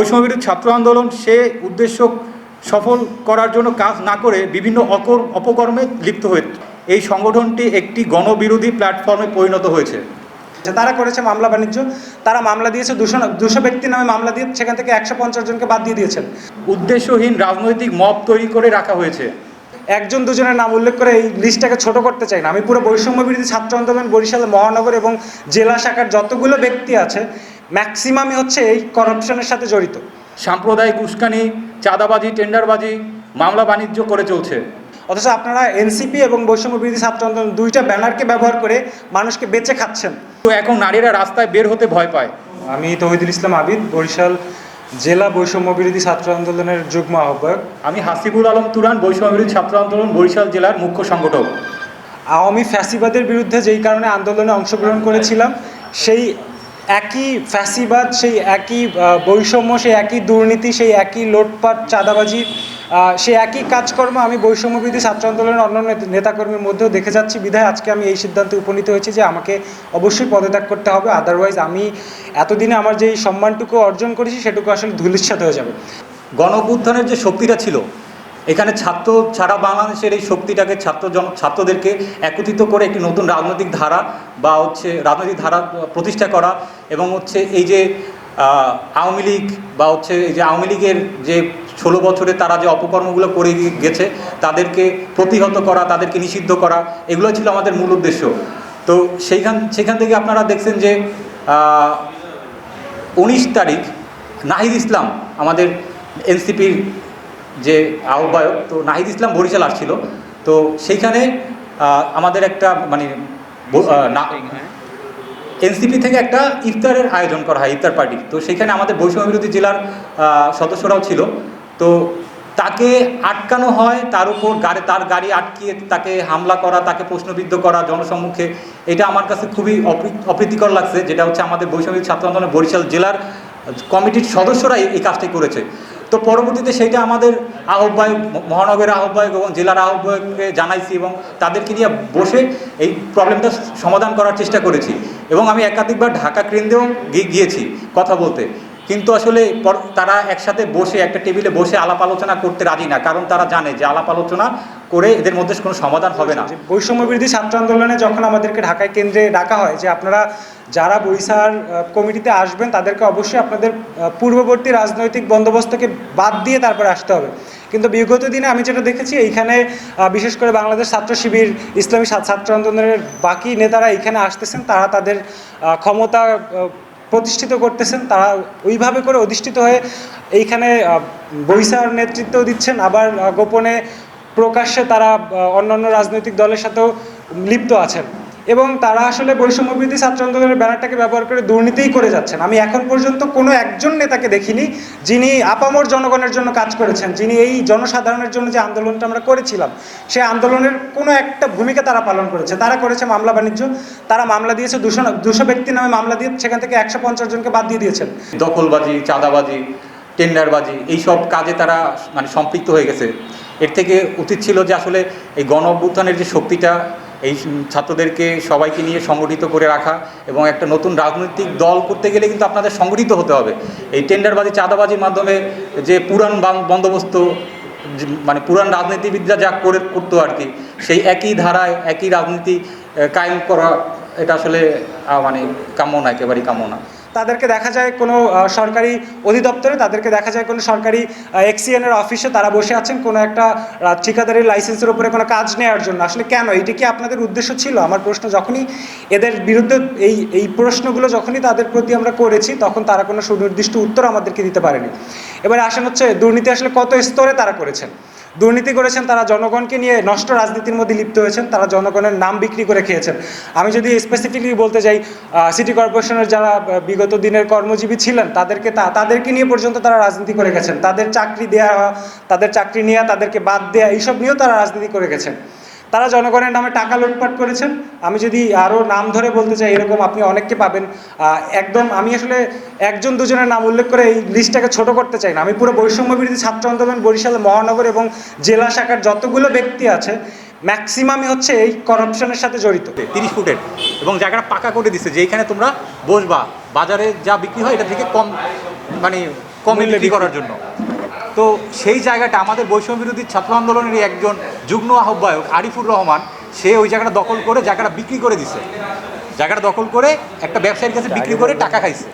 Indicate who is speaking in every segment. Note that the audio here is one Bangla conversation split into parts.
Speaker 1: বৈষম্যবিরোধী ছাত্র আন্দোলন সে উদ্দেশ্য সফল করার জন্য কাজ না করে বিভিন্ন অকর অপকর্মে লিপ্ত হয়ে এই সংগঠনটি একটি গণবিরোধী প্ল্যাটফর্মে পরিণত হয়েছে।
Speaker 2: তারা করেছে মামলা বাণিজ্য তারা মামলা দিয়েছে দুশো দুশো ব্যক্তির নামে মামলা দিয়ে সেখান থেকে একশো পঞ্চাশ জনকে বাদ দিয়ে দিয়েছেন।
Speaker 1: উদ্দেশ্যহীন রাজনৈতিক মব তৈরি করে রাখা হয়েছে।
Speaker 2: একজন দুজনের নাম উল্লেখ করে এই লিস্টটাকে ছোট করতে চাই না। আমি পুরো বৈষম্য বিরোধী ছাত্র আন্দোলন বরিশাল মহানগর এবং জেলা শাখার যতগুলো ব্যক্তি আছে ম্যাক্সিমামই হচ্ছে এই করাপশনের সাথে জড়িত।
Speaker 1: সাম্প্রদায়িক উস্কানি চাঁদাবাজি টেন্ডারবাজি মামলা বাণিজ্য করে চলছে।
Speaker 2: অথচ আপনারা এনসিপি এবং বৈষম্য বিরোধী ছাত্র আন্দোলন দুইটা ব্যানারকে ব্যবহার করে মানুষকে বেঁচে খাচ্ছেন।
Speaker 1: তো এখন নারীরা রাস্তায় বের হতে ভয় পায়।
Speaker 2: আমি তহিদুল ইসলাম আবিদ বরিশাল জেলা বৈষম্য বিরোধী ছাত্র আন্দোলনের যুগ্ম আহ্বায়ক।
Speaker 1: আমি হাসিবুল আলম তুরান বৈষম্যবিরোধী ছাত্র আন্দোলন বরিশাল জেলার মুখ্য সংগঠক।
Speaker 2: আওয়ামী ফ্যাসিবাদের বিরুদ্ধে যেই কারণে আন্দোলনে অংশগ্রহণ করেছিলাম সেই একই ফ্যাসিবাদ, সেই একই বৈষম্য, সেই একই দুর্নীতি, সেই একই লোটপাট, চাঁদাবাজি সেই একই কাজকর্ম আমি বৈষম্যবিধি ছাত্র আন্দোলনের অন্য নেতাকর্মীর মধ্যেও দেখে যাচ্ছি। বিধায় আজকে আমি এই সিদ্ধান্তে উপনীত হয়েছি যে আমাকে অবশ্যই পদত্যাগ করতে হবে। আদারওয়াইজ আমি এতদিনে আমার যেই সম্মানটুকু অর্জন করেছি, সেটুকু আসলে ধুলিশ্বাত হয়ে যাবে।
Speaker 1: গণ যে শক্তিটা ছিল এখানে ছাত্র ছাড়া বাংলাদেশের এই শক্তিটাকে ছাত্র জন, ছাত্রদেরকে একত্রিত করে একটি নতুন রাজনৈতিক ধারা বা হচ্ছে রাজনৈতিক ধারা প্রতিষ্ঠা করা এবং হচ্ছে এই যে আওয়ামী লীগ বা হচ্ছে এই যে আওয়ামী লীগের যে ষোলো বছরে তারা যে অপকর্মগুলো করে গেছে, তাদেরকে প্রতিহত করা, তাদেরকে নিষিদ্ধ করা এগুলো ছিল আমাদের মূল উদ্দেশ্য। তো সেইখান, সেখান থেকে আপনারা দেখছেন যে উনিশ তারিখ নাহিদ ইসলাম আমাদের এনসিপির যে আহ্বায়ক, তো নাহিদ ইসলাম বরিশাল আসছিল। তো সেইখানে আমাদের একটা মানে এনসিপি থেকে একটা ইফতারের আয়োজন করা হয়, ইফতার পার্টি। তো সেখানে আমাদের বৈষম্য বিরোধী জেলার সদস্যরাও ছিল। তো তাকে আটকানো হয়, তার উপর গাড়ি, তার গাড়ি আটকিয়ে তাকে হামলা করা, তাকে প্রশ্নবিদ্ধ করা, জনসম্মুখে, এটা আমার কাছে খুবই অপ্রী- অপ্রীতিকর লাগছে। যেটা হচ্ছে আমাদের বৈষম্য ছাত্র আন্দোলন বরিশাল জেলার কমিটির সদস্যরা এই কাজটি করেছে। তো পরবর্তীতে সেইটা আমাদের আহ্বায়ক মহানগরের আহ্বায়ক এবং জেলার আহ্বায়ককে জানাইছি এবং তাদেরকে নিয়ে বসে এই প্রবলেমটা সমাধান করার চেষ্টা করেছি এবং আমি একাধিকবার ঢাকা কেন্দ্রেও গিয়েছি কথা বলতে। কিন্তু আসলে তারা একসাথে বসে, একটা টেবিলে বসে আলাপ আলোচনা করতে রাজি না, কারণ তারা জানে যে আলাপ আলোচনা করে এদের মধ্যে কোনো সমাধান হবে না।
Speaker 2: বৈষম্য বিরোধী ছাত্র আন্দোলনে যখন আমাদেরকে ঢাকায় কেন্দ্রে ডাকা হয় যে আপনারা যারা বৈশার কমিটিতে আসবেন তাদেরকে অবশ্যই আপনাদের পূর্ববর্তী রাজনৈতিক বন্দোবস্তকে বাদ দিয়ে তারপরে আসতে হবে। কিন্তু বিগত দিনে আমি যেটা দেখেছি, এইখানে বিশেষ করে বাংলাদেশ ছাত্র শিবির, ইসলামী ছাত্র আন্দোলনের বাকি নেতারা এইখানে আসতেছেন, তারা তাদের ক্ষমতা প্রতিষ্ঠিত করতেছেন, তারা ওইভাবে করে অধিষ্ঠিত হয়ে এইখানে বৈশার নেতৃত্ব দিচ্ছেন, আবার গোপনে প্রকাশ্যে তারা অন্যান্য রাজনৈতিক দলের সাথেও লিপ্ত আছেন। এবং তারা আসলে বৈষম্য বিরোধী ছাত্র আন্দোলনের ব্যানারটাকে ব্যবহার করে দুর্নীতিই করে যাচ্ছেন। আমি এখন পর্যন্ত কোনো একজন নেতাকে দেখিনি যিনি আপামর জনগণের জন্য কাজ করেছেন, যিনি এই জনসাধারণের জন্য যে আন্দোলনটা আমরা করেছিলাম সেই আন্দোলনের কোনো একটা ভূমিকা তারা পালন করেছে। তারা করেছে মামলা বাণিজ্য, তারা মামলা দিয়েছে দুশো দুশো ব্যক্তির নামে মামলা দিয়ে সেখান থেকে একশো পঞ্চাশ জনকে বাদ দিয়ে দিয়েছেন।
Speaker 1: দখলবাজি, চাঁদাবাজি টেন্ডারবাজি, এইসব কাজে তারা মানে সম্পৃক্ত হয়ে গেছে। এর থেকে উচিত ছিল যে আসলে এই গণ অভ্যুত্থানের যে শক্তিটা, এই ছাত্রদেরকে সবাইকে নিয়ে সংগঠিত করে রাখা এবং একটা নতুন রাজনৈতিক দল করতে গেলে কিন্তু আপনাদের সংগঠিত হতে হবে। এই টেন্ডারবাজি, চাঁদাবাজির মাধ্যমে যে পুরান বন্দোবস্ত মানে পুরান রাজনীতিবিদরা যা করে, করতো আর কি, সেই একই ধারায়, একই রাজনীতি কায়েম করা, এটা আসলে মানে কাম্য না, একেবারেই কাম্য না।
Speaker 2: তাদেরকে দেখা যায় কোনো সরকারি অধিদপ্তরে তাদেরকে দেখা যায় কোনো সরকারি এক্সিএনের অফিসে তারা বসে আছেন কোনো একটা আহ, ঠিকাদারি লাইসেন্সের উপরে কোনো কাজ নেওয়ার জন্য। আসলে কেন? এটি কি আপনাদের উদ্দেশ্য ছিল? আমার প্রশ্ন যখনই এদের বিরুদ্ধে এই এই প্রশ্নগুলো যখনই তাদের প্রতি আমরা করেছি তখন তারা কোনো সুনির্দিষ্ট উত্তর আমাদেরকে দিতে পারেনি। এবারে আসেন হচ্ছে দুর্নীতি আসলে কত স্তরে তারা করেছেন? দুর্নীতি করেছেন তারা জনগণকে নিয়ে নষ্ট রাজনীতির মধ্যে লিপ্ত হয়েছেন তারা জনগণের নাম বিক্রি করে খেয়েছেন। আমি যদি স্পেসিফিকলি বলতে যাই সিটি কর্পোরেশনের যারা আহ, বিগত দিনের কর্মজীবী ছিলেন, তাদেরকে তা- তাদেরকে নিয়ে পর্যন্ত তারা রাজনীতি করে গেছেন। তাদের চাকরি দেওয়া তাদের চাকরি নেওয়া তাদেরকে বাদ দেওয়া এইসব নিয়েও তারা রাজনীতি করে গেছেন। তারা জনগণের নামে টাকা লুটপাট করেছেন। আমি যদি আরও নাম ধরে বলতে চাই, এরকম আপনি অনেককে পাবেন। একদম আমি আসলে একজন দুজনের নাম উল্লেখ করে এই লিস্টটাকে ছোট করতে চাই না। আমি পুরো বৈষম্য বিরোধী ছাত্র আন্দোলন, বরিশাল মহানগর এবং জেলা শাখার যতগুলো ব্যক্তি আছে ম্যাক্সিমামই হচ্ছে এই করাপশনের সাথে জড়িত।
Speaker 1: তিরিশ ফুটের। এবং জায়গাটা পাকা করে দিচ্ছে যে এইখানে তোমরা বসবা। বাজারে যা বিক্রি হয় এটা থেকে কম মানে কমে বিক্রি করার জন্য। তো সেই জায়গাটা আমাদের বৈষম্য বিরোধী ছাত্র আন্দোলনের একজন যুগ্ম আহ্বায়ক আরিফুর রহমান সে ওই জায়গাটা দখল করে জায়গাটা বিক্রি করে দিছে। জায়গাটা দখল করে একটা ব্যবসায়ীর কাছে বিক্রি করে টাকা খাইছে।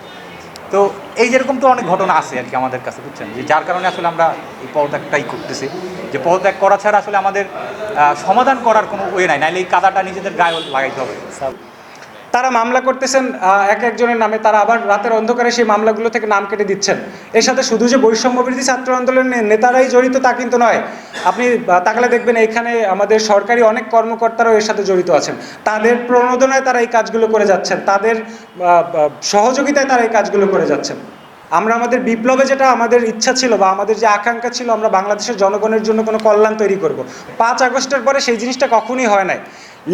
Speaker 1: তো এই যেরকম তো অনেক ঘটনা আছে আর কি আমাদের কাছে, বুঝছেন? যে যার কারণে আসলে আমরা এই পদত্যাগটাই করতেছি। যে পদত্যাগ করা ছাড়া আসলে আমাদের সমাধান করার কোনো ওয়ে নাই নাহলে এই কাদাটা নিজেদের গায়ে লাগাইতে হবে।
Speaker 2: তারা মামলা করতেছেন এক একজনের নামে, তারা আবার রাতের অন্ধকারে সেই মামলাগুলো থেকে নাম কেটে দিচ্ছেন। এর সাথে শুধু যে বৈষম্য বিরোধী ছাত্র আন্দোলনের নেতারাই জড়িত তা কিন্তু নয়, আপনি তাকালে দেখবেন এখানে আমাদের সরকারি অনেক কর্মকর্তারাও এর সাথে জড়িত আছেন। তাদের প্রণোদনায় তারা এই কাজগুলো করে যাচ্ছেন, তাদের সহযোগিতায় তারা এই কাজগুলো করে যাচ্ছেন। আমরা আমাদের বিপ্লবে যেটা আমাদের ইচ্ছা ছিল বা আমাদের যে আকাঙ্ক্ষা ছিল, আমরা বাংলাদেশের জনগণের জন্য কোনো কল্যাণ তৈরি করব। পাঁচ আগস্টের পরে সেই জিনিসটা কখনই হয় নাই।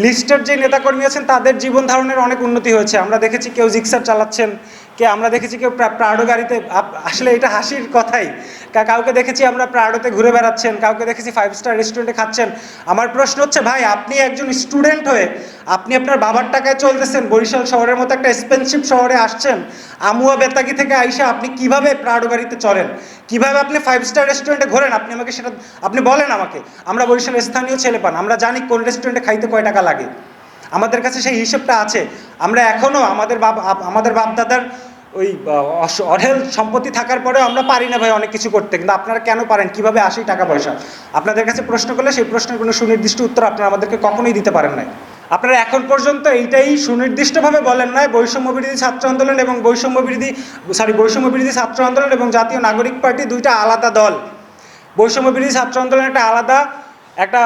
Speaker 2: লিস্টের যে নেতাকর্মী আছেন, তাদের জীবন ধারণের অনেক উন্নতি হয়েছে। আমরা দেখেছি কেউ জিক্সার চালাচ্ছেন কে, আমরা দেখেছি কেউ প্রা- প্রাডো গাড়িতে আসলে এটা হাসির কথাই। কাউকে দেখেছি আমরা প্রাডোতে ঘুরে বেড়াচ্ছেন, কাউকে দেখেছি ফাইভ স্টার রেস্টুরেন্টে খাচ্ছেন। আমার প্রশ্ন হচ্ছে, ভাই, আপনি একজন স্টুডেন্ট হয়ে আপনি আপনার বাবার টাকায় চলতেছেন, বরিশাল শহরের মতো একটা এক্সপেন্সিভ শহরে আসছেন, আমুয়া বেতাগি থেকে আইসা আপনি কীভাবে প্রাডো গাড়িতে চলেন? কীভাবে আপনি ফাইভ স্টার রেস্টুরেন্টে ঘোরেন? আপনি আমাকে সেটা আপনি বলেন আমাকে। আমরা বরিশালের স্থানীয় ছেলে পান, আমরা জানি কোন রেস্টুরেন্টে খাইতে কয় টাকা লাগে। আমাদের কাছে সেই হিসেবটা আছে। আমরা এখনও আমাদের বাপ আমাদের বাপদাদার ওই অঢেল সম্পত্তি থাকার পরেও আমরা পারি না ভাই অনেক কিছু করতে। কিন্তু আপনারা কেন পারেন? কীভাবে আসে টাকা পয়সা আপনাদের কাছে প্রশ্ন করলে সেই প্রশ্নের কোনো সুনির্দিষ্ট উত্তর আপনারা আমাদেরকে কখনোই দিতে পারেন নাই। আপনারা এখন পর্যন্ত এইটাই সুনির্দিষ্টভাবে বলেন নাই, বৈষম্য বিরোধী ছাত্র আন্দোলন এবং বৈষম্য বিরোধী সরি বৈষম্য বিরোধী ছাত্র আন্দোলন এবং জাতীয় নাগরিক পার্টি দুইটা আলাদা দল। বৈষম্য বিরোধী ছাত্র আন্দোলন একটা আলাদা, একটা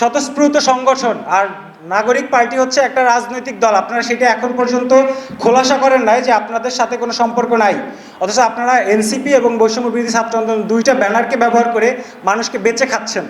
Speaker 2: স্বতঃস্ফূর্ত সংগঠন। আর নাগরিক পার্টি হচ্ছে একটা রাজনৈতিক দল। আপনারা সেটা এখন পর্যন্ত খোলাসা করেন নাই যে আপনাদের সাথে কোনো সম্পর্ক নাই। অথচ আপনারা এনসিপি এবং বৈষম্য বিরোধী ছাত্র আন্দোলন দুইটা ব্যানারকে ব্যবহার করে মানুষকে বেঁচে খাচ্ছেন।